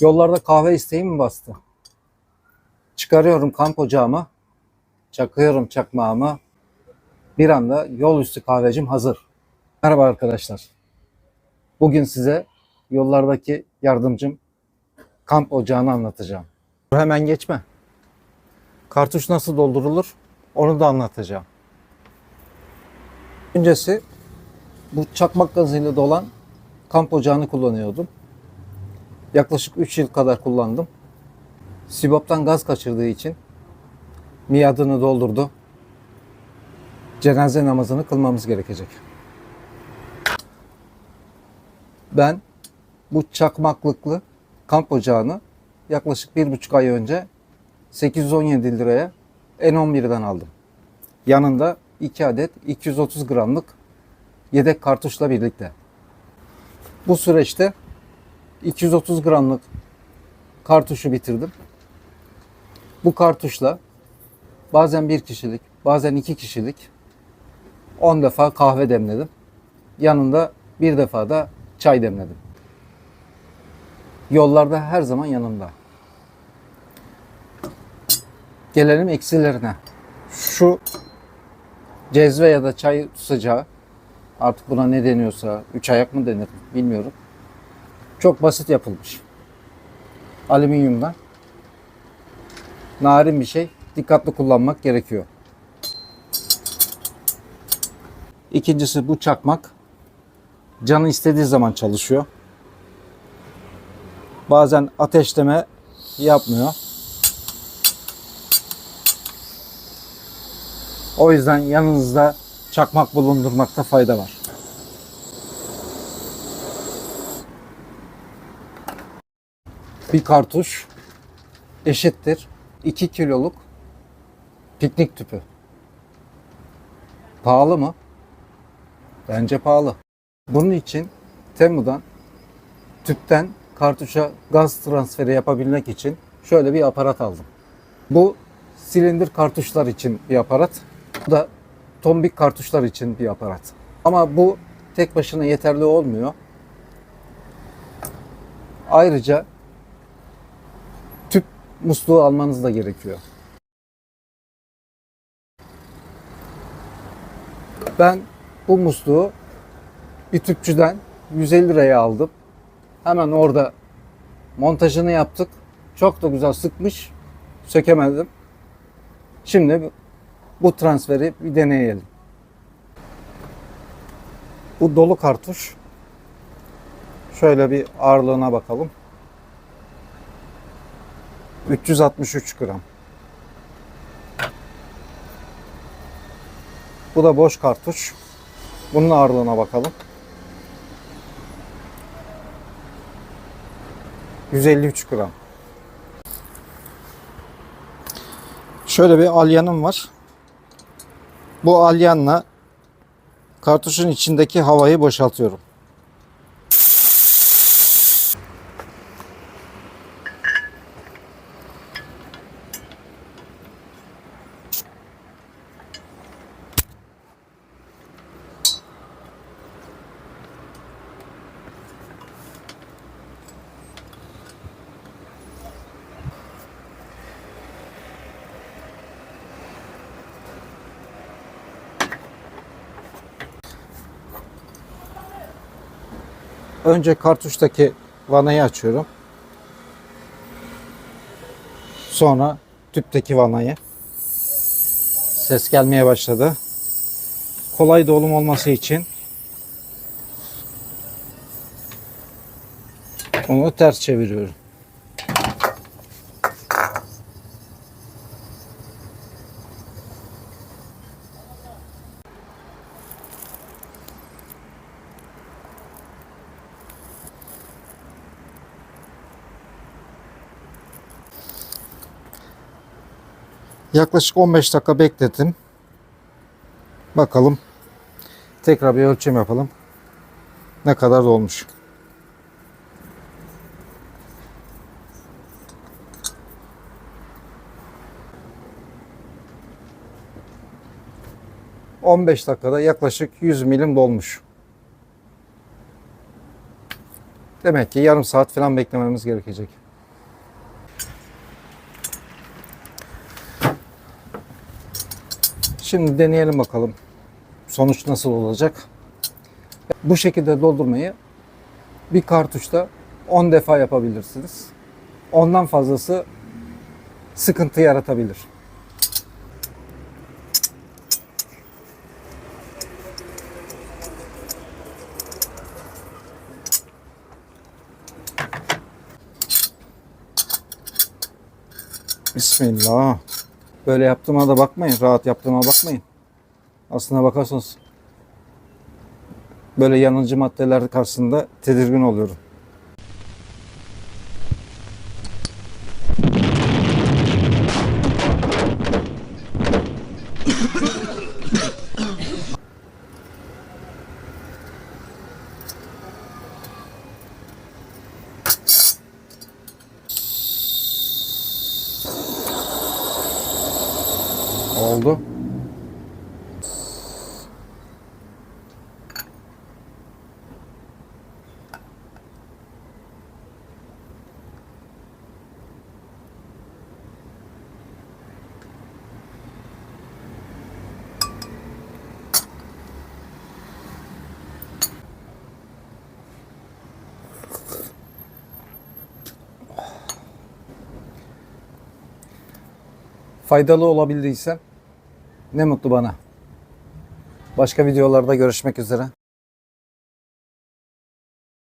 Yollarda kahve isteği mi bastı? Çıkarıyorum kamp ocağımı. Çakıyorum çakmağımı. Bir anda yol üstü kahvecim hazır. Merhaba arkadaşlar. Bugün size yollardaki yardımcım kamp ocağını anlatacağım. Hemen geçme. Kartuş nasıl doldurulur onu da anlatacağım. Öncesi bu çakmak gazıyla dolan kamp ocağını kullanıyordum. Yaklaşık 3 yıl kadar kullandım. Sibop'tan gaz kaçırdığı için miadını doldurdu. Cenaze namazını kılmamız gerekecek. Ben bu çakmaklıklı kamp ocağını yaklaşık bir buçuk ay önce 817 liraya N11'den aldım. Yanında 2 adet 230 gramlık yedek kartuşla birlikte. Bu süreçte 230 gramlık kartuşu bitirdim. Bu kartuşla bazen bir kişilik, bazen iki kişilik 10 defa kahve demledim. Yanında bir defa da çay demledim. Yollarda her zaman yanımda. Gelelim eksilerine. Şu cezve ya da çay sıcağı artık buna ne deniyorsa üç ayak mı denir bilmiyorum. Çok basit yapılmış. Alüminyumdan. Narin bir şey. Dikkatli kullanmak gerekiyor. İkincisi bu çakmak. Canı istediği zaman çalışıyor. Bazen ateşleme yapmıyor. O yüzden yanınızda çakmak bulundurmakta fayda var. Bir kartuş eşittir 2 kiloluk piknik tüpü. Pahalı mı? Bence pahalı. Bunun için Temu'dan tüpten kartuşa gaz transferi yapabilmek için şöyle bir aparat aldım. Bu silindir kartuşlar için bir aparat. Bu da tombik kartuşlar için bir aparat. Ama bu tek başına yeterli olmuyor. Ayrıca musluğu almanız da gerekiyor. Ben bu musluğu bir tüpçüden 150 liraya aldım. Hemen orada montajını yaptık. Çok da güzel sıkmış. Sökemedim. Şimdi bu transferi bir deneyelim. Bu dolu kartuş. Şöyle bir ağırlığına bakalım. 363 gram. Bu da boş kartuş. Bunun ağırlığına bakalım. 153 gram. Şöyle bir alyanım var. Bu alyanla kartuşun içindeki havayı boşaltıyorum. Önce kartuştaki vanayı açıyorum. Sonra tüpteki vanayı. Ses gelmeye başladı. Kolay dolum olması için onu ters çeviriyorum. Yaklaşık 15 dakika bekledim. Bakalım. Tekrar bir ölçüm yapalım. Ne kadar dolmuş. ...15 dakikada yaklaşık 100 milim dolmuş. Demek ki yarım saat falan beklememiz gerekecek. Şimdi deneyelim bakalım sonuç nasıl olacak. Bu şekilde doldurmayı bir kartuşta 10 defa yapabilirsiniz. Ondan fazlası sıkıntı yaratabilir. Bismillah. Böyle yaptığıma da bakmayın. Rahat yaptığıma bakmayın. Aslına bakarsanız böyle yanıcı maddeler karşısında tedirgin oluyorum. Oldu. Faydalı olabildiysem ne mutlu bana. Başka videolarda görüşmek üzere.